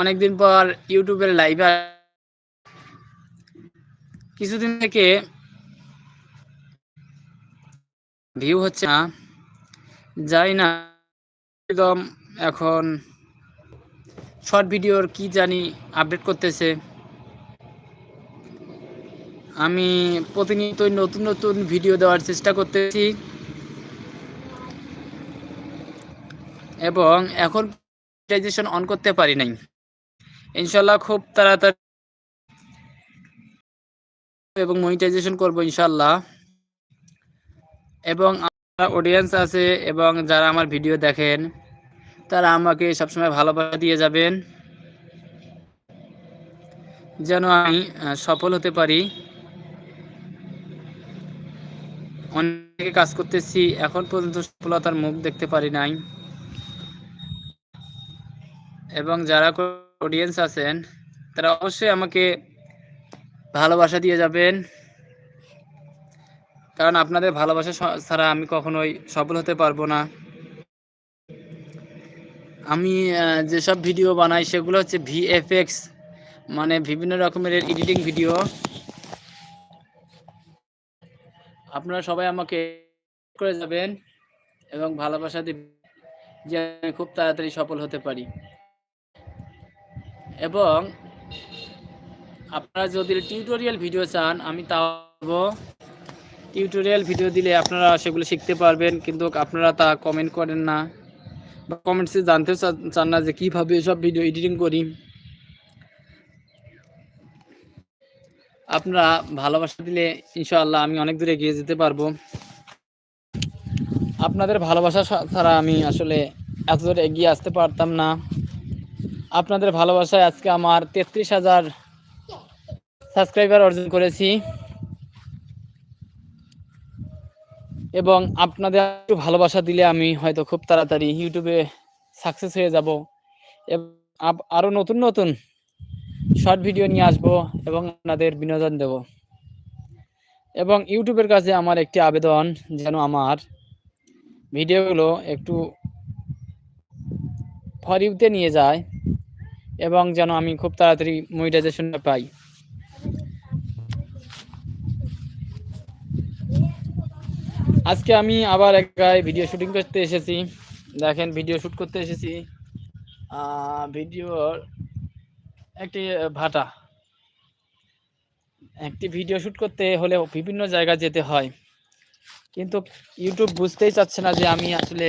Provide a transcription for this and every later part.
অনেকদিন পর ইউটিউবের লাইভে কিছুদিন থেকে ভিউ হচ্ছে না। যাই না, একদম এখন শর্ট ভিডিওর কি জানি আপডেট করতেছে। আমি প্রতিনিয়তই নতুন নতুন ভিডিও দেওয়ার চেষ্টা করতেছি। এবং এখন অন করতে পারি নাই। ইনশাল্লাহ খুব তাড়াতাড়ি এবং মনিটাইজেশন করব ইনশাল্লাহ এবং আমার অডিয়েন্স আছে এবং যারা আমার ভিডিও দেখেন, তারা আমাকে সবসময় ভালোবাসা দিয়ে যাবেন। যেন আমি সফল হতে পারি। অনেকে কাজ করতেছি, এখন পর্যন্ত সফলতার মুখ দেখতে পারি নাই। এবং যারা অডিয়েন্স আছেন, তারা অবশ্যই আমাকে ভালোবাসা দিয়ে যাবেন। কারণ আপনাদের ভালোবাসা ছাড়া আমি কখনোই সফল হতে পারব না। আমি যেসব ভিডিও বানাই সেগুলো হচ্ছে ভিএফএক্স মানে বিভিন্ন রকমের এডিটিং ভিডিও। আপনারা সবাই আমাকে করে যাবেন এবং ভালোবাসা দিবেন যে আমি খুব তাড়াতাড়ি সফল হতে পারি। এবং আপনারা যদি টিউটোরিয়াল ভিডিও চান, আমি তাও টিউটোরিয়াল ভিডিও দিলে আপনারা সেগুলো শিখতে পারবেন, কিন্তু আপনারা তা কমেন্ট করেন না বা কমেন্টসে জানতেও চান না যে কীভাবে এসব ভিডিও এডিটিং করি। আপনারা ভালোবাসা দিলে ইনশাআল্লাহ আমি অনেক দূরে এগিয়ে যেতে পারব। আপনাদের ভালোবাসা ছাড়া আমি আসলে এত দূরে এগিয়ে আসতে পারতাম না। আপনাদের ভালোবাসায় আজকে আমার তেত্রিশ হাজার সাবস্ক্রাইবার অর্জন করেছি। এবং আপনাদের একটু ভালোবাসা দিলে আমি হয়তো খুব তাড়াতাড়ি ইউটিউবে সাকসেস হয়ে যাব। এবং আরও নতুন নতুন শর্ট ভিডিও নিয়ে আসব এবং আপনাদের বিনোদন দেব। এবং ইউটিউবের কাছে আমার একটি আবেদন যেন আমার ভিডিওগুলো একটু ফরিউতে নিয়ে যায়। এবং যেন আমি খুব তাড়াতাড়ি মনিটাইজেশনটা পাই। আজকে আমি আবার এক জায়গায় ভিডিও শুটিং করতে এসেছি। দেখেন, ভিডিও শ্যুট করতে এসেছি। ভিডিওর একটি ভাটা। একটি ভিডিও শ্যুট করতে হলে বিভিন্ন জায়গায় যেতে হয়। কিন্তু ইউটিউব বুঝতেই চাচ্ছে না যে আমি আসলে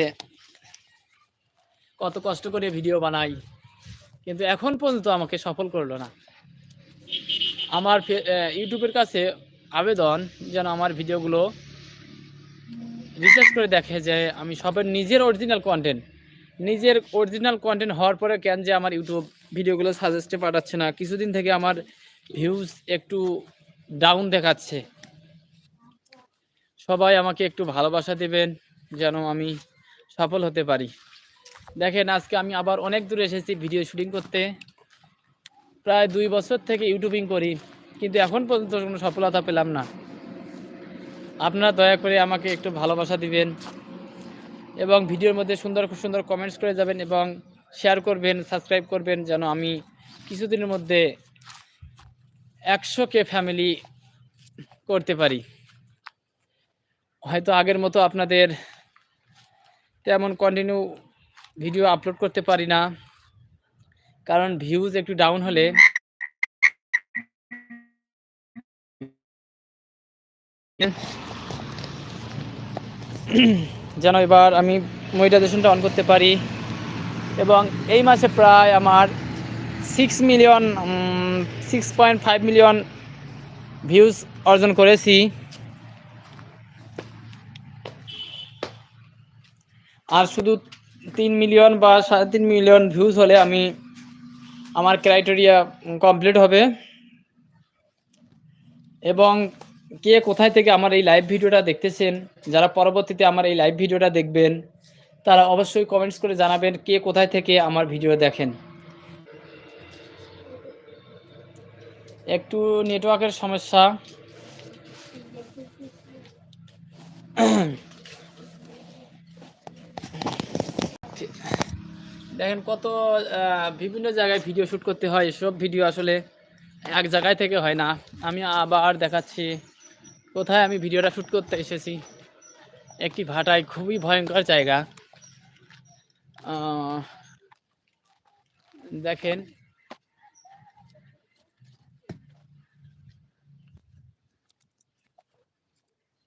কত কষ্ট করে ভিডিও বানাই। কিন্তু এখন পর্যন্ত আমাকে সফল করল না। আমার ইউটিউবের কাছে আবেদন যেন আমার ভিডিওগুলো রিসার্চ করে দেখে যে আমি সবের নিজের অরিজিনাল কন্টেন্ট নিজের অরিজিনাল কন্টেন্ট হওয়ার পরে কেন যে আমার ইউটিউব ভিডিওগুলো সাজেস্টে পাঠাচ্ছে না। কিছুদিন থেকে আমার ভিউজ একটু ডাউন দেখাচ্ছে। সবাই আমাকে একটু ভালোবাসা দেবেন যেন আমি সফল হতে পারি। দেখেন, আজকে আমি আবার অনেক দূরে এসেছি ভিডিও শুটিং করতে। প্রায় দুই বছর থেকে ইউটিউবিং করি, কিন্তু এখন পর্যন্ত কোনো সফলতা পেলাম না। আপনারা দয়া করে আমাকে একটু ভালোবাসা দিবেন এবং ভিডিওর মধ্যে সুন্দর, খুব সুন্দর কমেন্টস করে যাবেন এবং শেয়ার করবেন সাবস্ক্রাইব করবেন, যেন আমি কিছুদিনের মধ্যে একশো কে ফ্যামিলি করতে পারি। হয়তো আগের মতো আপনাদের তেমন কন্টিনিউ ভিডিও আপলোড করতে পারি না। কারণ ভিউজ একটু ডাউন হলে যেন এবার আমি মনিটাইজেশনটা অন করতে পারি। এবং এই মাসে প্রায় আমার six million six point five million views অর্জন করেছি। আর শুধু তিন মিলিয়ন বা সাড়ে তিন মিলিয়ন ভিউজ হলে আমি আমার ক্রাইটেরিয়া কমপ্লিট হবে। এবং কে কোথায় থেকে আমার এই লাইভ ভিডিওটা দেখতেছেন, যারা পরবর্তীতে আমার এই লাইভ ভিডিওটা দেখবেন, তারা অবশ্যই কমেন্টস করে জানাবেন কে কোথায় থেকে আমার ভিডিও দেখেন। একটু নেটওয়ার্কের সমস্যা। দেখেন কত বিভিন্ন জায়গায় ভিডিও শ্যুট করতে হয়। সব ভিডিও আসলে এক জায়গায় থেকে হয় না। আমি আবার দেখাচ্ছি, কোথায় আমি ভিডিওটা শ্যুট করতে এসেছি। একটি ভাটায় খুবই ভয়ঙ্কর জায়গা। দেখেন।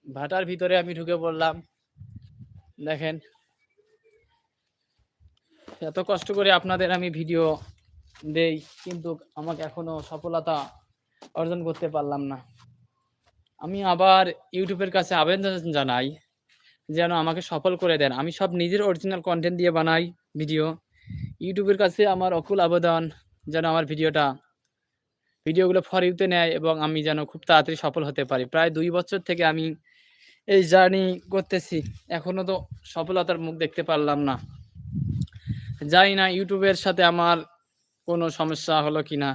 ভাটার ভিতরে আমি ঢুকে পড়লাম। দেখেন। এত কষ্ট করে আপনাদের আমি ভিডিও দেই, কিন্তু আমাকে এখনও সফলতা অর্জন করতে পারলাম না। আমি আবার ইউটিউবের কাছে আবেদন জানাই, যেন আমাকে সফল করে দেন। আমি সব নিজের অরিজিনাল কন্টেন্ট দিয়ে বানাই ভিডিও। ইউটিউবের কাছে আমার অকুল আবেদন, যেন আমার ভিডিওটা, ভিডিওগুলো ফর ইউতে নেয় এবং আমি যেন খুব তাড়াতাড়ি সফল হতে পারি। প্রায় দুই বছর থেকে আমি এই জার্নি করতেছি। এখনও তো সফলতার মুখ দেখতে পারলাম না। জানি না ইউটিউবের সাথে আমার কোনো সমস্যা হলো কি না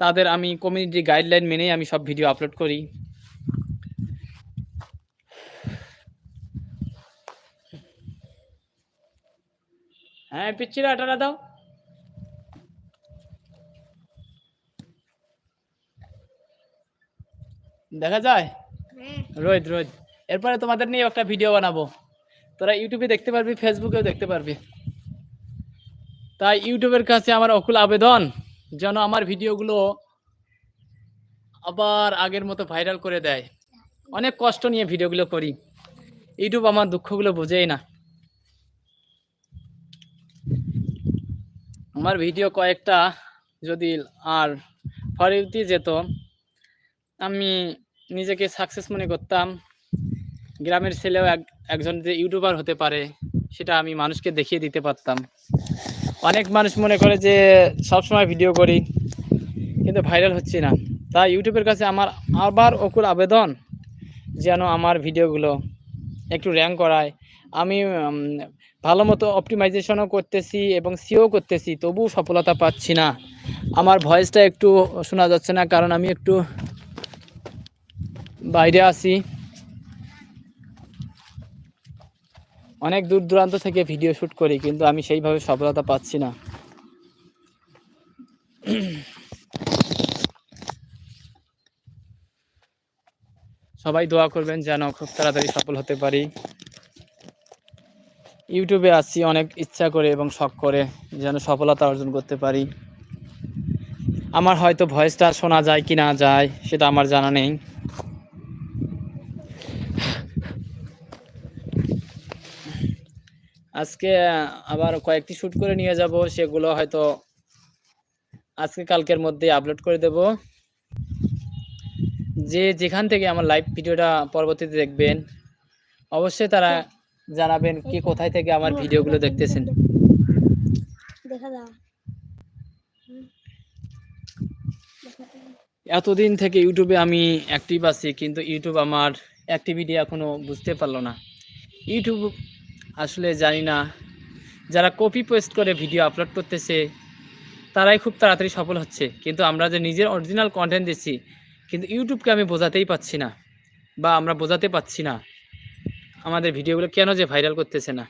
তাদের আমি কমিউনিটি গাইডলাইন মেনেই আমি সব ভিডিও আপলোড করি। হ্যাঁ পিচ্ছিরা আটারা দাও। দেখা যায়? হ্যাঁ। রোহিত রোহিত এরপরে তোমাদের নিয়ে একটা ভিডিও বানাবো। তোরা ইউটিউবে দেখতে পারবি ফেসবুকেও দেখতে পারবি। তাই ইউটিউবের কাছে আমার অকুল আবেদন, যেন আমার ভিডিওগুলো আবার আগের মতো ভাইরাল করে দেয়। অনেক কষ্ট নিয়ে ভিডিওগুলো করি। ইউটিউব আমার দুঃখগুলো বোঝেই না। আমার ভিডিও কয়েকটা যদি আর ফরিউতি যেত, আমি নিজেকে সাকসেস মনে করতাম। গ্রামের ছেলেও এক, একজন যে ইউটিউবার হতে পারে, সেটা আমি মানুষকে দেখিয়ে দিতে পারতাম। অনেক মানুষ মনে করে যে সবসময় ভিডিও করি, কিন্তু ভাইরাল হচ্ছে না। তাই ইউটিউবের কাছে আমার আবার অকুল আবেদন যেন আমার ভিডিওগুলো একটু র্যাঙ্ক করায়। আমি ভালো মতো অপটিমাইজেশনও করতেছি এবং সিও করতেছি, তবুও সফলতা পাচ্ছি না। আমার ভয়েসটা একটু শোনা যাচ্ছে না, কারণ আমি একটু বাইরে আছি। অনেক দূর দূরান্ত থেকে ভিডিও শ্যুট করি, কিন্তু আমি সেইভাবে সফলতা পাচ্ছি না। সবাই দোয়া করবেন যেন খুব তাড়াতাড়ি সফল হতে পারি। ইউটিউবে আসছি, অনেক ইচ্ছা করে এবং শখ করে যেন সফলতা অর্জন করতে পারি। আমার হয়তো ভয়েসটা শোনা যায় কি না যায়, সেটা আমার জানা নেই। আজকে আবার কয়েকটি শ্যুট করে নিয়ে যাব সেগুলো হয়তো আজকে কালকের মধ্যে আপলোড করে দেব। যে যেখান থেকে আমার লাইভ ভিডিওটা পরবর্তীতে দেখবেন অবশ্যই তারা জানাবেন কি কোথায় থেকে আমার ভিডিওগুলো দেখতেছেন। এতদিন থেকে ইউটিউবে আমি অ্যাক্টিভ আছি কিন্তু ইউটিউব আমার অ্যাক্টিভিটি এখনও বুঝতে পারল না। ইউটিউব আসলে জানি না। যারা কপি পেস্ট করে ভিডিও আপলোড করতেছে, তারাই খুব তাড়াতাড়ি সফল হচ্ছে। কিন্তু আমরা যে নিজের অরিজিনাল কন্টেন্ট দিচ্ছি, কিন্তু ইউটিউবকে আমি বোঝাতেই পাচ্ছি না, বা আমরা বোঝাতে পাচ্ছি না আমাদের ভিডিওগুলো কেন যে ভাইরাল করতেছে না।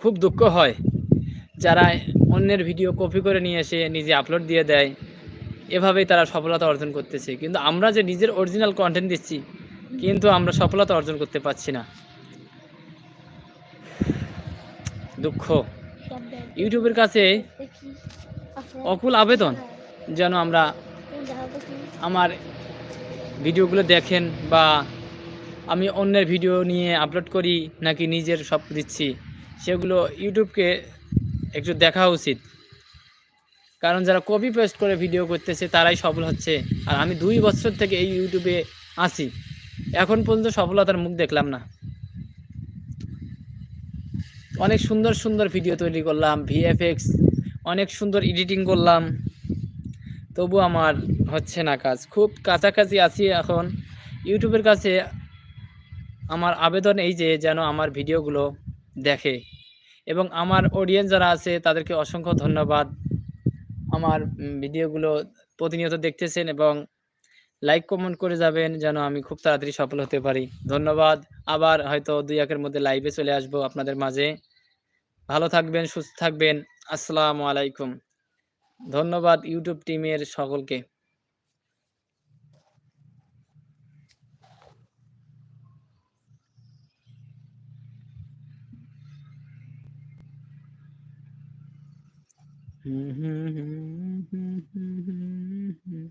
খুব দুঃখ হয় যারা অন্যের ভিডিও কপি করে নিয়ে এসে নিজে আপলোড দিয়ে দেয়, এভাবেই তারা সফলতা অর্জন করতেছে। কিন্তু আমরা যে নিজের অরিজিনাল কন্টেন্ট দিচ্ছি কিন্তু আমরা সফলতা অর্জন করতে পারছি না দুঃখ ইউটিউবের কাছে অকুল আবেদন। যেন আমরা। আমার ভিডিওগুলো দেখেন বা আমি অন্যের ভিডিও নিয়ে আপলোড করি নাকি নিজের সব দিচ্ছি, সেগুলো ইউটিউবকে একটু দেখা উচিত কারণ যারা কপি পেস্ট করে ভিডিও করতেছে তারাই সফল হচ্ছে আর আমি দুই বছর থেকে এই ইউটিউবে আছি এখন পর্যন্ত সফলতার মুখ দেখলাম না। অনেক সুন্দর সুন্দর ভিডিও তৈরি করলাম ভিএফএক্স অনেক সুন্দর এডিটিং করলাম। তবু আমার হচ্ছে না কাজ। খুব কাছাকাছি আছি এখন। ইউটিউবের কাছে আমার আবেদন এই যে, যেন আমার ভিডিওগুলো দেখে। এবং আমার অডিয়েন্স যারা আছে, তাদেরকে অসংখ্য ধন্যবাদ। আমার ভিডিওগুলো প্রতিনিয়ত দেখতেছেন এবং লাইক কমেন্ট করে যাবেন যেন আমি খুব তাড়াতাড়ি সফল হতে পারি। ধন্যবাদ। আবার হয়তো দুই একের মধ্যে লাইভে চলে আসব আপনাদের মাঝে। ভালো থাকবেন, সুস্থ থাকবেন। আসসালামু আলাইকুম। ধন্যবাদ ইউটিউব টিমের সকলকে। হুম হুম হুম হুম হুম হুম।